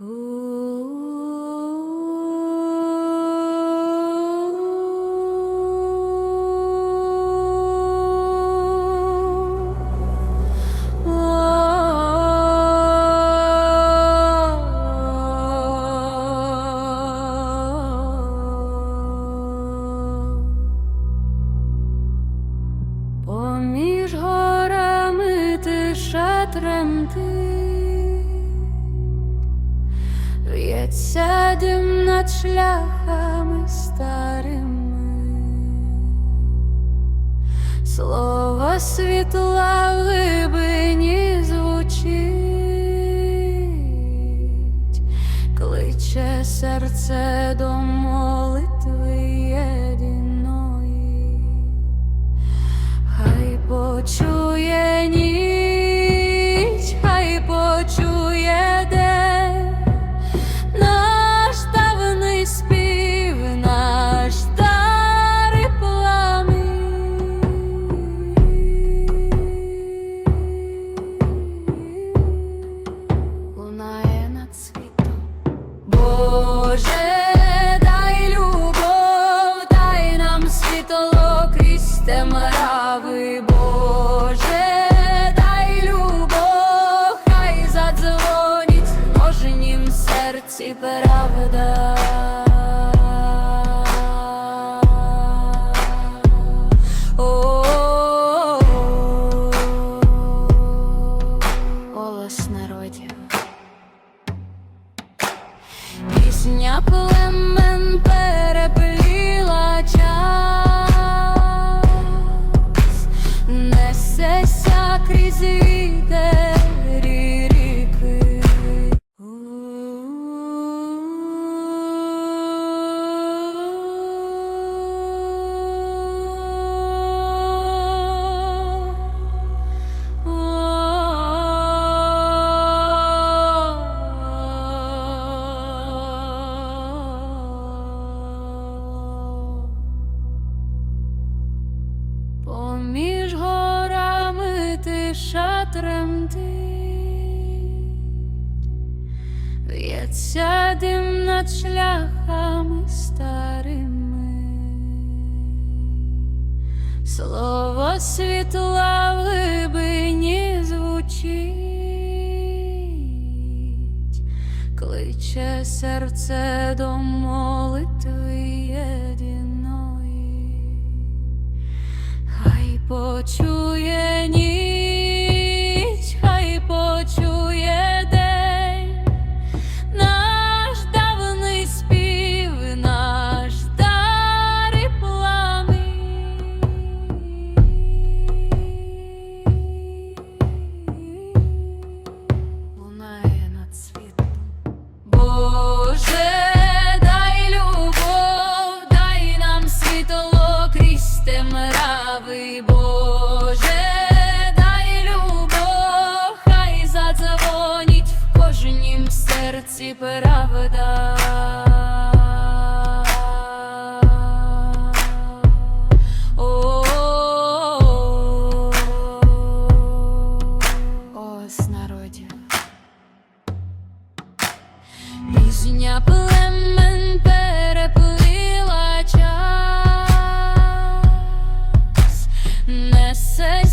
Поміж горами тиша тремтить, над шляхами старими, слово світла в глибині звучить, кличе серце до молитви Дим над шляхами старими, слово світла в глибині звучить, кличе серце до молитви єдиної. Хай почує ніч, Боже, дай любов, дай нам світло крізь темрави, Боже, дай любов, хай задзвонить в кожнім серці правда. Пісня племен переплила час, несеся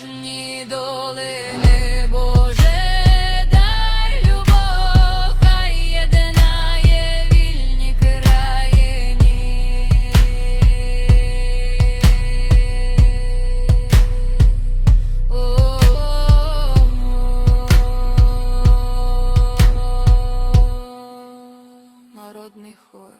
кожній долини Боже, дай любов, хай єдинає вільні країні. О. Народний хор.